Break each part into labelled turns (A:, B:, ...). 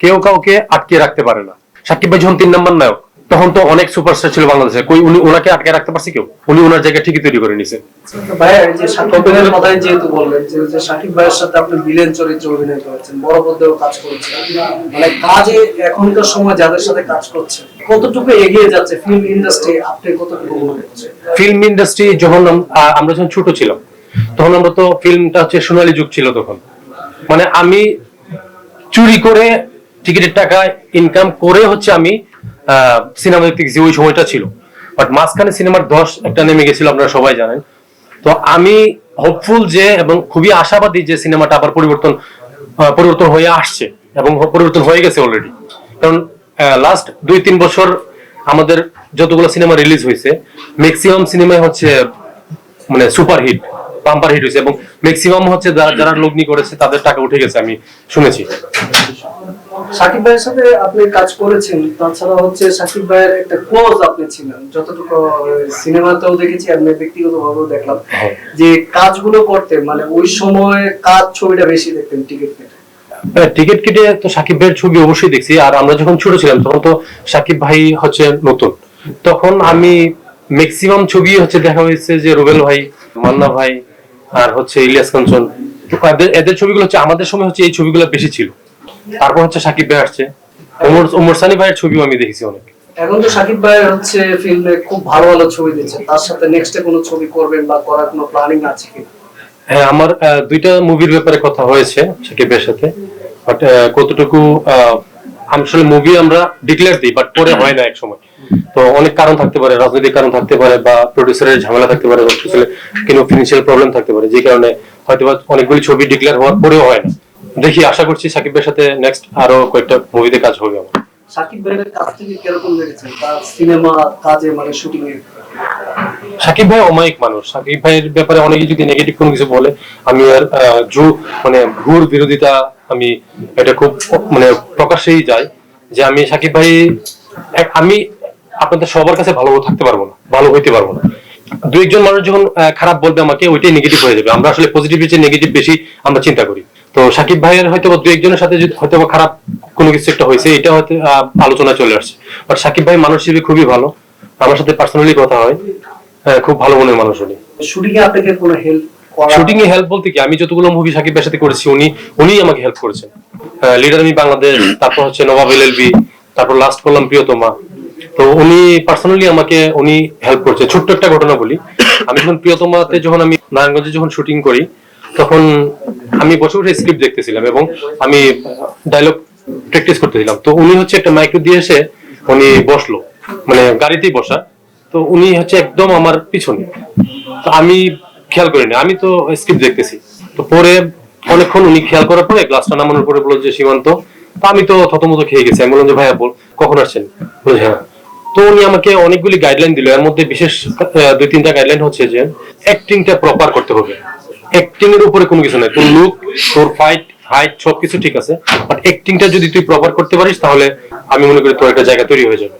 A: কেউ কাউকে আটকে রাখতে পারে না। সাকিব ভাই যখন তিন নম্বর নায়ক তখন তো অনেক সুপারস্টার ছিল বাংলাদেশে। কই উনি ওনাকে আটকে রাখতে পারছে কেউ? উনি ওনার জায়গা ঠিকই তৈরি করে নিছে।
B: এই যে কথাই যেহেতু বললেন যে যে সাকিব ভাইয়ের সাথে আপনি চরিত্রে অভিনয় করেছেন বড় পর্দায়ও কাজ করেছেন। মানে কাজে এখনকার সময় যাদের সাথে কাজ করছেন কতটুকু এগিয়ে যাচ্ছে ফিল্ম ইন্ডাস্ট্রি আপনি কতটুকু মনে করছেন?
A: ফিল্ম ইন্ডাস্ট্রি যখন আমরা যখন ছোট ছিলাম তখন আমরা তো ফিল্মটা হচ্ছে সোনালী যুগ ছিল তখন। মানে আমি চুরি করে টিকিটের টাকা ইনকাম করে হচ্ছে আমি সিনেমা দেখতে গেছি ওই সময়টা ছিল। বাট মাঝখানে সিনেমার দশ একটা নেমে গেছিল, আপনারা সবাই জানেন। তো আমি হোপফুল যে এবং খুবই আশাবাদী যে সিনেমাটা আবার পরিবর্তন পরিবর্তন হয়ে আসছে এবং পরিবর্তন হয়ে গেছে অলরেডি কারণ লাস্ট দুই তিন বছর আমাদের যতগুলো সিনেমা রিলিজ হয়েছে ম্যাক্সিমাম সিনেমায় হচ্ছে মানে সুপার হিট বাম্পার হিট হয়েছে এবং ম্যাক্সিমাম হচ্ছে যারা যারা লগ্নি করেছে, তাদের টাকা উঠে গেছে আমি শুনেছি।
B: সাকিব ভাইয়ের সাথে আপনি কাজ করেছেন তাছাড়া হচ্ছে সাকিব ভাইয়ের একটা ক্লোজ আপনি ছিলেন। যতটুকু সিনেমাতেও দেখেছি ভাবেও দেখলাম
A: হ্যাঁ।
B: যে কাজগুলো করতে মানে ওই সময় কাজ ছবিটা বেশি দেখতেন টিকিট কেটে।
A: টিকিট কেটে তো সাকিব ভাইয়ের ছবি অবশ্যই দেখছি আর আমরা যখন ছোট ছিলাম তখন তো সাকিব ভাই হচ্ছে নতুন। তখন আমি ম্যাক্সিমাম ছবি হচ্ছে দেখা হয়েছে যে রুবেল ভাই মান্না ভাই আর হচ্ছে ইলিয়াস কাঞ্চন এদের ছবিগুলো হচ্ছে আমাদের সময় হচ্ছে এই ছবিগুলো বেশি ছিল। তারপর হচ্ছে সাকিব ভাই আসছে। ওমর ওমর সানি ভাইয়ের ছবিও আমি দেখেছি অনেক।
B: এখন তো সাকিব ভাইয়ের হচ্ছে ফিল্মে খুব ভালো ভালো ছবি দিচ্ছে। তার সাথে নেক্সটে কোনো ছবি করবেন বা করার কোনো প্ল্যানিং আছে কি?
A: হ্যাঁ আমার দুইটা মুভির ব্যাপারে কথা হয়েছে সাকিবের সাথে। বাট কতটুকু আসলে মুভি আমরা ডিক্লেয়ার দিই বাট পরে হয় না এক সময় তো অনেক কারণ থাকতে পারে রাজনৈতিক কারণ থাকতে পারে বা প্রডিউসারের ঝামেলা থাকতে পারে কোনো ফিনান্সিয়াল প্রবলেম থাকতে পারে। যে কারণে হয়তো অনেকগুলি ছবি ডিক্লেয়ার হওয়ার পরেও হয় না। দেখি আশা করছি সাকিবের সাথে নেক্সট আরও কয়েকটা মুভিতে কাজ হবে আমার।
B: সাকিব ভাইয়ের কাছ থেকে কীরকম লেগেছে? তার সিনেমা কাজে মানে শুটিং এর
A: সাকিব ভাই অমায়িক মানুষ। সাকিব ভাইয়ের ব্যাপারে অনেকে যদি নেগেটিভ কোনো কিছু বলে আমি আর জু মানে ঘুর বিরোধিতা আমি এটা খুব মানে প্রকাশ্যেই যাই যে আমি সাকিব ভাই আমি আপনাদের সবার কাছে ভালো থাকতে পারব না ভালো হইতে পারব না। দু একজন মানুষ যখন খারাপ বলবে আমাকে ওইটাই নেগেটিভ হয়ে যাবে। আমরা আসলে পজিটিভ চেয়ে নেগেটিভ বেশি আমরা চিন্তা করি। তো সাকিব ভাইয়ের হয়তো দু একজনের সাথে হয়তো খারাপ কোনো কিছু একটা হয়েছে এটা হয়তো আহ, আলোচনায় চলে আসছে। বাট সাকিব ভাই মানুষ হিসেবে খুবই ভালো। আমার সাথে পার্সোনালি কথা হয়। হ্যাঁ, খুব ভালো মনের মানুষ উনি।
B: শুটিং এ আপনাকে কোনো হেল্প
A: শুটিং এ হেল্প বলতে কি আমি যতগুলো মুভি সাকিব ভাইয়ের সাথে করেছি উনি উনি আমাকে হেল্প করেছেন। লিডার আমি বাংলাদেশ তারপর হচ্ছে নবাব এলএলবি তারপর লাস্ট করলাম প্রিয়তমা। তো উনি পার্সোনালি আমাকে উনি হেল্প করছে। ছোট্ট একটা ঘটনা বলি। আমি যখন প্রিয়তমাতে যখন আমি নারায়ণগঞ্জে যখন শুটিং করি তখন আমি বসে বসে স্ক্রিপ্ট দেখতেছিলাম এবং আমি ডায়লগ প্র্যাকটিস করতেছিলাম। তো উনি হচ্ছে একটা মাইক্রো দিয়ে এসে উনি বসল মানে গাড়িতেই বসা। তো উনি হচ্ছে একদম আমার পিছনে। তো আমি খেয়াল করিনি, আমি তো স্ক্রিপ্ট দেখতেছি। তো পরে অনেকক্ষণ উনি খেয়াল করার পরে গ্লাসটা নামানোর পরে বলল যে, সীমান্ত। তো আমি তো থতমত খেয়ে গেছি। আমি বললাম যে, ভাইয়া, বল, কখন আসছেন? বলে হ্যাঁ। তো উনি আমাকে অনেকগুলি গাইডলাইন দিল। এর মধ্যে বিশেষ দুই তিনটা গাইডলাইন হচ্ছে যে অ্যাক্টিংটা প্রপার করতে হবে। এর উপরে কোনো কিছু নাই। তোর লুক তোর ফাইট হাইট সবকিছু ঠিক আছে। বাট অ্যাক্টিংটা যদি তুই প্রপার করতে পারিস তাহলে আমি মনে করি তোর একটা জায়গা তৈরি হয়ে যাবে।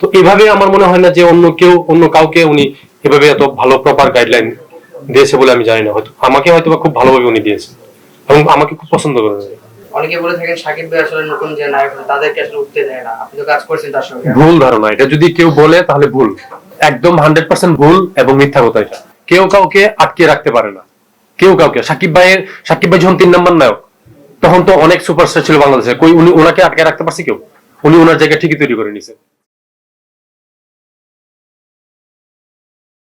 A: তো এভাবে আমার মনে হয় না যে অন্য কেউ অন্য কাউকে উনি এভাবে এত ভালো প্রপার গাইডলাইন দিয়েছে বলে আমি জানি না। হয়তো আমাকে হয়তো খুব ভালোভাবে উনি দিয়েছে। এবং আমাকে খুব পছন্দ করে।
C: অনেকে বলে থাকেন সাকিব ভাই আসলে নতুন যে নায়ক তাদেরকে আসলে উঠতে দেয় না। আপনি তো কাজ করছেন তার সঙ্গে।
A: ভুল ধারণা। এটা যদি কেউ বলে তাহলে ভুল। একদম হান্ড্রেড পার্সেন্ট ভুল এবং মিথ্যা কথা এটা। কেউ কাউকে আটকে রাখতে পারে না। কেউ কাউকে, সাকিব ভাইয়ের, সাকিব ভাই যখন তিন নম্বর নায়ক, তখন তো অনেক সুপারস্টার ছিল বাংলাদেশে। কই উনি ওনাকে আটকে রাখতে পারছে কেউ? উনি ওনার জায়গায় ঠিকই তৈরি করে নিছে।